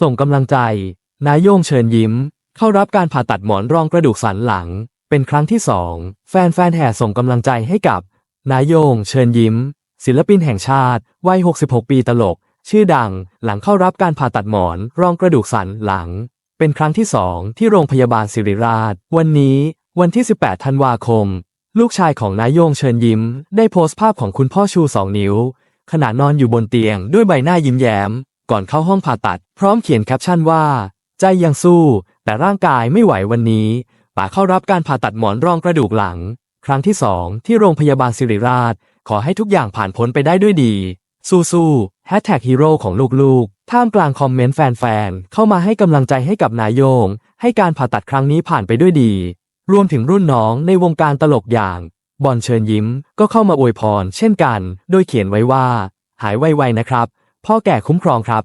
ส่งกำลังใจ นายโย่งเชิญยิ้ม เข้ารับการผ่าตัดหมอนรองกระดูกสันหลัง เป็นครั้งที่สองแฟนๆแห่ส่งกำลังใจให้กับ นายโย่งเชิญยิ้ม ศิลปินแห่งชาติ วัย 66 ปีตลก ชื่อดัง หลังเข้ารับการผ่าตัดหมอนรองกระดูกสันหลัง เป็นครั้งที่สองที่โรงพยาบาลศิริราช วันนี้ วันที่ 18 ธันวาคม ลูกชายของนายโย่งเชิญยิ้ม ได้โพสต์ภาพของคุณพ่อชูสองนิ้วขณะนอนอยู่บนเตียงด้วยใบหน้ายิ้มแย้ม ก่อนเข้าห้องผ่าตัด พร้อมเขียนแคปชั่นว่า ใจยังสู้ แต่ร่างกายไม่ไหววันนี้ป๋าเข้ารับการผ่าตัดหมอนรองกระดูกหลัง ครั้งที่สองที่โรงพยาบาลศิริราช ขอให้ทุกอย่างผ่านพ้นไปได้ด้วยดี สู้ๆแฮชแท็กฮีโร่ของลูกๆ ท่ามกลางคอมเมนต์แฟนๆ เข้ามาให้กำลังใจให้กับนายโยง ให้การผ่าตัดครั้งนี้ผ่านไปด้วยดี รวมถึงรุ่นน้องในวงการตลกอย่างบอลเชิญยิ้มก็เข้ามาอวยพร เช่นกัน โดยเขียนไว้ว่า หายไวๆนะครับ พ่อแก่คุ้มครองครับ